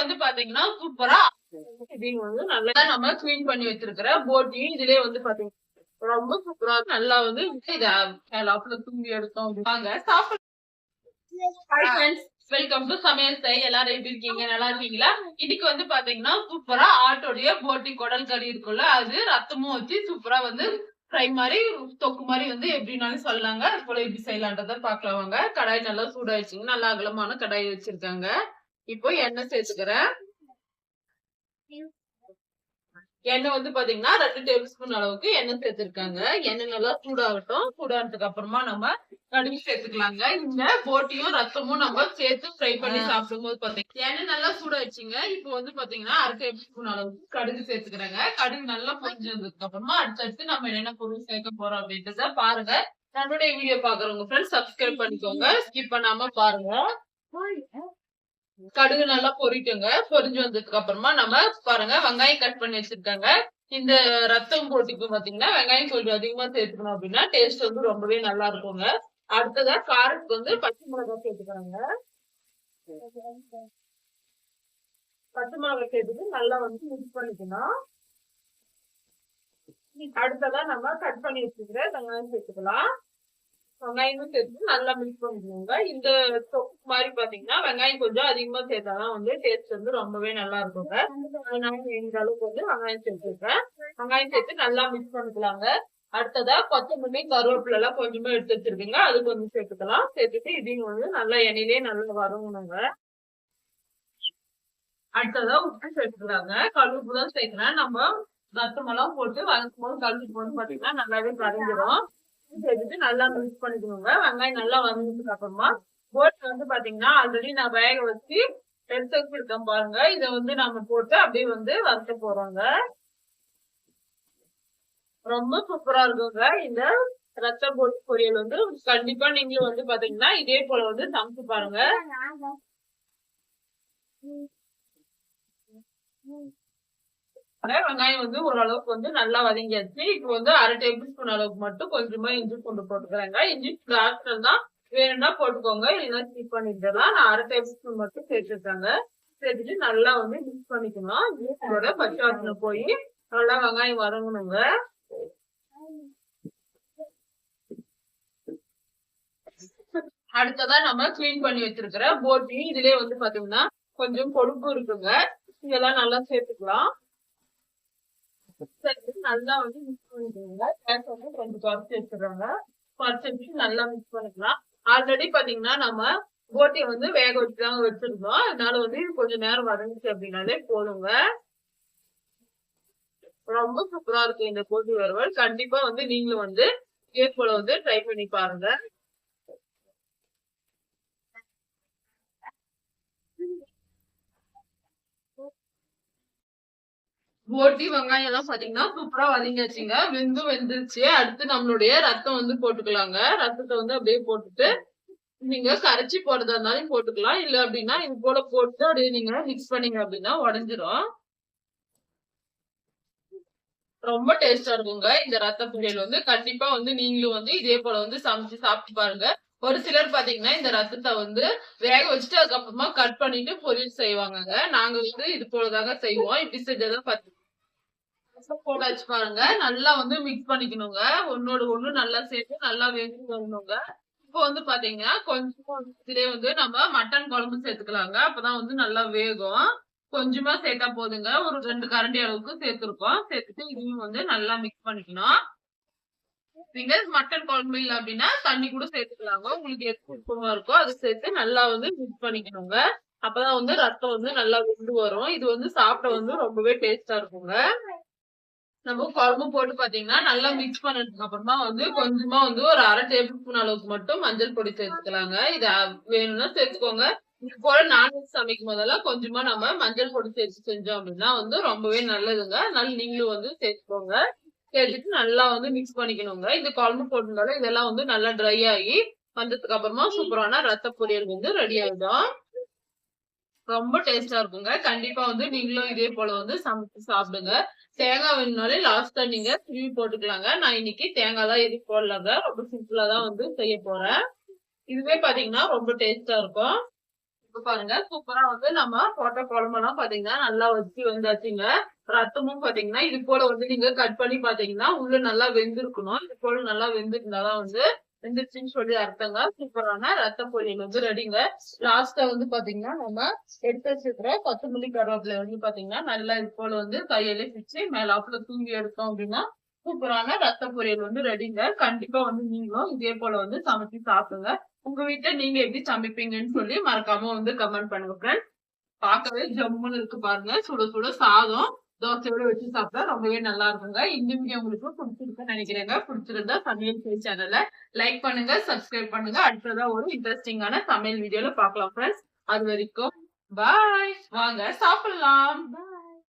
வந்து பாத்தீங்கன்னா சூப்பரா இது வந்து நல்லா நம்ம க்ளீன் பண்ணி வச்சிருக்கிற போட்டி இதுலயே வந்து பாத்தீங்கன்னா ரொம்ப சூப்பரா. நல்லா வந்து இத லாப்ல தூங்கி எடுத்தோம் வாங்க சாப்பிட வெல்கம் டு சமையல் செய் எல்லாரும் எப்படி இருக்கீங்க? நல்லா இருக்கீங்களா? இன்னைக்கு வந்து பாத்தீங்கன்னா சூப்பரா ஆட்டோடைய போட்டி குடல் கறி இருக்குல்ல அது ரத்தமும் வச்சு சூப்பரா வந்து ஃப்ரை மாதிரி தொக்கு மாதிரி வந்து எப்படினாலும் சொல்லலாங்க. அது போல எப்படி செய்யலான்றத பாக்கலாம் வாங்க. கடாய் நல்லா சூடாயிடுச்சுங்க. நல்லா அகலமான கடாய் வச்சிருக்காங்க. இப்போ எண்ணெய் சேர்த்துக்கிறேன். எண்ணெய் வந்து பாத்தீங்கன்னா ரெண்டு டேபிள் ஸ்பூன் அளவுக்கு எண்ணெய் சேர்த்திருக்காங்க. எண்ணெய் நல்லா சூடாகட்டும். சூடானதுக்கு அப்புறமா நம்ம கடுகு சேர்த்துக்கலாங்க. இந்த போட்டியும் ரத்தமும் நம்ம சேர்த்து ஃப்ரை பண்ணி சாப்பிடும்போது பாத்தீங்கன்னா எண்ணெய் நல்லா சூடாயிடுச்சுங்க. இப்போ வந்து பாத்தீங்கன்னா அரை டேபிள் ஸ்பூன் அளவுக்கு கடுகு சேர்த்துக்கிறேங்க. கடுகு நல்லா பொரிஞ்சு வந்ததுக்கு அப்புறமா அடுத்தடுத்து நம்ம என்னென்ன பொருள் சேர்க்க போறோம் அப்படின்றத பாருங்க. நம்மளுடைய வீடியோ பாக்குறவங்க ஃப்ரெண்ட்ஸ் சப்ஸ்கிரைப் பண்ணிக்கோங்க. ஸ்கிப் பண்ணாம பாருங்க. கடுகு நல்லா பொரிட்டுங்க பொரிஞ்சு வந்ததுக்கு அப்புறமா நம்ம பாருங்க வெங்காயம் கட் பண்ணி வச்சிருக்காங்க. இந்த ரத்தம் போட்டிக்கு பாத்தீங்கன்னா வெங்காயம் கொஞ்சம் அதிகமா சேர்த்துக்கணும் அப்படின்னா டேஸ்ட் வந்து ரொம்பவே நல்லா இருக்குங்க. அடுத்ததா காரத்துக்கு வந்து பச்சை மிளகாய் சேர்த்துக்கிறாங்க பச்சை மிளகாய் சேர்த்துட்டு நல்லா வந்து மிக்ஸ் பண்ணிக்கணும். அடுத்ததா நம்ம கட் பண்ணி வச்சுக்கிற வெங்காயம் சேர்த்துக்கலாம். வெங்காயமும் சேர்த்து நல்லா மிக்ஸ் பண்ணிக்கோங்க. இந்த தொக்கு மாதிரி பாத்தீங்கன்னா வெங்காயம் கொஞ்சம் அதிகமா சேர்த்தாதான் வந்து டேஸ்ட் வந்து ரொம்பவே நல்லா இருக்குங்க. நான் எந்த அளவுக்கு வந்து வெங்காயம் சேர்த்துருக்கேன் வெங்காயம் சேர்த்து நல்லா மிக்ஸ் பண்ணிக்கலாங்க. அடுத்ததா கொத்தமல்லி கருவேப்பிலை எல்லாம் கொஞ்சமா எடுத்து வச்சிருக்கீங்க. அது கொஞ்சம் சேர்த்துக்கலாம். சேர்த்துட்டு இதையும் வந்து நல்லா எண்ணெயிலே நல்லா வதங்கணுங்க. அடுத்ததா உப்பு சேர்த்துக்கலாங்க. கழுவுப்பு தான் சேர்க்கிறேன். நம்ம ரத்தமெல்லாம் போட்டு வதக்கும் போது கழுவு போட்டு பாத்தீங்கன்னா நல்லாவே கரைஞ்சிடும் சேர்த்துட்டு நல்லா மிக்ஸ் பண்ணிக்கணுங்க வெங்காயம் நல்லா வந்ததுக்கு அப்புறமா போட் வந்து பாத்தீங்கன்னா ஆல்ரெடி நான் வேக வச்சு எடுத்து வச்சிருக்கேன் பாருங்க. இத வந்து நாம போட்டு அப்படியே வந்து வறுக்க போறோங்க. ரொம்ப சூப்பரா இருக்குங்க. இந்த ரத்த போட்டு பொரியல் வந்து கண்டிப்பா நீங்களும் வந்து பாத்தீங்கன்னா இதே போல வந்து சமைச்சு பாருங்க. வெங்காயம் வந்து ஓரளவுக்கு வந்து நல்லா வதங்கியாச்சு. இப்போ வந்து அரை டேபிள் ஸ்பூன் அளவுக்கு மட்டும் கொஞ்சமா இஞ்சி பூண்டு போட்டுக்கிறேங்க. இஞ்சி பூண்டு தான். வேணும்னா போட்டுக்கோங்க. இல்லைன்னா ஸ்கிப் பண்ணிடலாம். நான் அரை டேபிள் ஸ்பூன் மட்டும் சேர்த்துருக்காங்க சேர்த்துட்டு நல்லா வந்து மிக்ஸ் பண்ணிக்கணும். ஜூஸோட பச்சை வாசனை போய் நல்லா வெங்காயம் வதங்கணுங்க. அடுத்ததா நம்ம கிளீன் பண்ணி வச்சிருக்கிற போட்டி இதுலயே வந்து பாத்தீங்கன்னா கொஞ்சம் கொழுப்பு இருக்குங்க. இதெல்லாம் நல்லா சேர்த்துக்கலாம். நல்லா வந்து மிக்ஸ் பண்ணிக்கோங்க. கேஸ் வந்து கொஞ்சம் குறைச்சி வச்சிடுறாங்க குறைச்சி வச்சு நல்லா மிக்ஸ் பண்ணிக்கலாம். ஆல்ரெடி பாத்தீங்கன்னா நம்ம போட்டியை வந்து வேக வச்சுதாங்க வச்சிருந்தோம். அதனால வந்து இது கொஞ்சம் நேரம் வதங்கிச்சு அப்படின்னாலே போதுங்க. ரொம்ப சூப்பரா இருக்கு இந்த போட்டி வறுவல். கண்டிப்பா வந்து நீங்களும் வந்து இதே போல வந்து ட்ரை பண்ணி பாருங்க. போட்டி வெங்காயம் எல்லாம் பாத்தீங்கன்னா சூப்பரா வதங்கியாச்சுங்க வெந்து வெந்துருச்சு. அடுத்து நம்மளுடைய ரத்தம் வந்து போட்டுக்கலாங்க. ரத்தத்தை வந்து அப்படியே போட்டுட்டு நீங்க கரைச்சி போடுறதா இருந்தாலும் போட்டுக்கலாம். இல்ல அப்படின்னா இது போல போட்டு அப்படியே நீங்க மிக்ஸ் பண்ணீங்க அப்படின்னா உடஞ்சிரும். ரொம்ப டேஸ்டா இருக்குங்க. இந்த ரத்த பொரியல் வந்து கண்டிப்பா வந்து நீங்களும் வந்து இதே போல வந்து சமைச்சு சாப்பிட்டு பாருங்க. ஒரு சிலர் பாத்தீங்கன்னா இந்த ரத்தத்தை வந்து வேக வச்சுட்டு அதுக்கப்புறமா கட் பண்ணிட்டு பொரியல் செய்வாங்கங்க. நாங்க வந்து இது போலதாங்க செய்வோம். இப்படி செஞ்சதான் பாத்து போட பாருங்க. நல்லா வந்து மிக்ஸ் பண்ணிக்கணுங்க. ஒன்னோட ஒண்ணு நல்லா சேர்த்து நல்லா வேக வரணுங்க. இப்போ வந்து பாத்தீங்கன்னா கொஞ்சம் இதுலயே வந்து நம்ம மட்டன் குழம்பு சேர்த்துக்கலாங்க. அப்பதான் வந்து நல்லா வேகும். கொஞ்சமா சேர்த்தா போதுங்க. ஒரு ரெண்டு கரண்டி அளவுக்கு சேர்த்துருக்கோம். சேர்த்துட்டு இதுவும் வந்து நல்லா மிக்ஸ் பண்ணிக்கணும். நீங்க மட்டன் குழம்பு இல்ல அப்படின்னா தண்ணி கூட சேர்த்துக்கலாங்க. உங்களுக்கு எது விருப்பமா இருக்கோ அதை சேர்த்து நல்லா வந்து மிக்ஸ் பண்ணிக்கணுங்க. அப்பதான் வந்து ரத்தம் வந்து நல்லா வெந்து வரும். இது வந்து சாப்பிட வந்து ரொம்பவே டேஸ்டா இருக்குங்க. நம்ம குழம்பு போட்டு பாத்தீங்கன்னா நல்லா மிக்ஸ் பண்ணதுக்கு அப்புறமா வந்து கொஞ்சமா வந்து ஒரு அரை டேபிள் ஸ்பூன் அளவுக்கு மட்டும் மஞ்சள் பொடி சேர்த்துக்கலாங்க. இது வேணும்னா சேர்த்துக்கோங்க. இது போல நான்வெஜ் சமைக்கும் போதெல்லாம் கொஞ்சமா நம்ம மஞ்சள் பொடி சேர்த்து செஞ்சோம் அப்படின்னா வந்து ரொம்பவே நல்லதுங்க. அதனால நீங்களும் வந்து சேர்த்துக்கோங்க. சேர்த்துட்டு நல்லா வந்து மிக்ஸ் பண்ணிக்கணுங்க. இந்த குழம்பு போட்டிருந்தாலும் இதெல்லாம் வந்து நல்லா ட்ரை ஆகி வந்ததுக்கு அப்புறமா சூப்பரான ரத்த பொரியல் வந்து ரெடி ஆயிடும். ரொம்ப டேஸ்டா இருக்குங்க. கண்டிப்பா வந்து நீங்களும் இதே போல வந்து சமைச்சு சாப்பிடுங்க. தேங்காய் வேணும்னாலே லாஸ்டா நீங்க திருவி போட்டுக்கலாங்க. நான் இன்னைக்கு தேங்காய் தான் எதுவும் போடலாங்க. ரொம்ப சிம்பிளா தான் வந்து செய்ய போறேன். இதுவே பாத்தீங்கன்னா ரொம்ப டேஸ்டா இருக்கும். இப்ப பாருங்க சூப்பரா வந்து நம்ம போட்ட குழம்பெல்லாம் பாத்தீங்கன்னா நல்லா வச்சு வந்தாச்சுங்க. ரத்தமும் பாத்தீங்கன்னா இது போல வந்து நீங்க கட் பண்ணி பாத்தீங்கன்னா உள்ள நல்லா வெந்திருக்கணும். இது போல நல்லா வெந்திருந்தாதான் வந்து வெந்துருச்சுன்னு சொல்லி அர்த்தங்க. சூப்பரான ரத்த பொரியல் வந்து ரெடிங்க லாஸ்டா வந்து பாத்தீங்கன்னா நம்ம எடுத்து வச்சிருக்கிற கொத்தமல்லி கருவேப்பில வந்து பாத்தீங்கன்னா நல்லா இது போல வந்து கையிலே பிச்சு மேலாப்புல தூங்கி எடுத்தோம் அப்படின்னா சூப்பரான ரத்த பொரியல் வந்து ரெடிங்க கண்டிப்பா வந்து நீங்களும் இதே போல வந்து சமைச்சு சாப்பிடுங்க. உங்க வீட்டை நீங்க எப்படி சமைப்பீங்கன்னு சொல்லி மறக்காம வந்து கமெண்ட் பண்ணுங்க ஃப்ரெண்ட்ஸ் பார்க்கவே ஜம்முன்னு இருக்கு பாருங்க. சுட சுட சாதம். தோசையோட வச்சு சாப்பிட்டா ரொம்பவே நல்லா இருக்குங்க. இந்த வீடியோ உங்களுக்கு பிடிச்சிருக்குன்னு நினைக்கிறேங்க. பிடிச்சிருந்தா சமையல் செய்தி சேனல்ல லைக் பண்ணுங்க சப்ஸ்கிரைப் பண்ணுங்க. அடுத்ததா ஒரு இன்ட்ரெஸ்டிங்கான சமையல் வீடியோல பாக்கலாம் ஃப்ரெண்ட்ஸ் அது வரைக்கும் பாய் வாங்க சாப்பிடலாம்.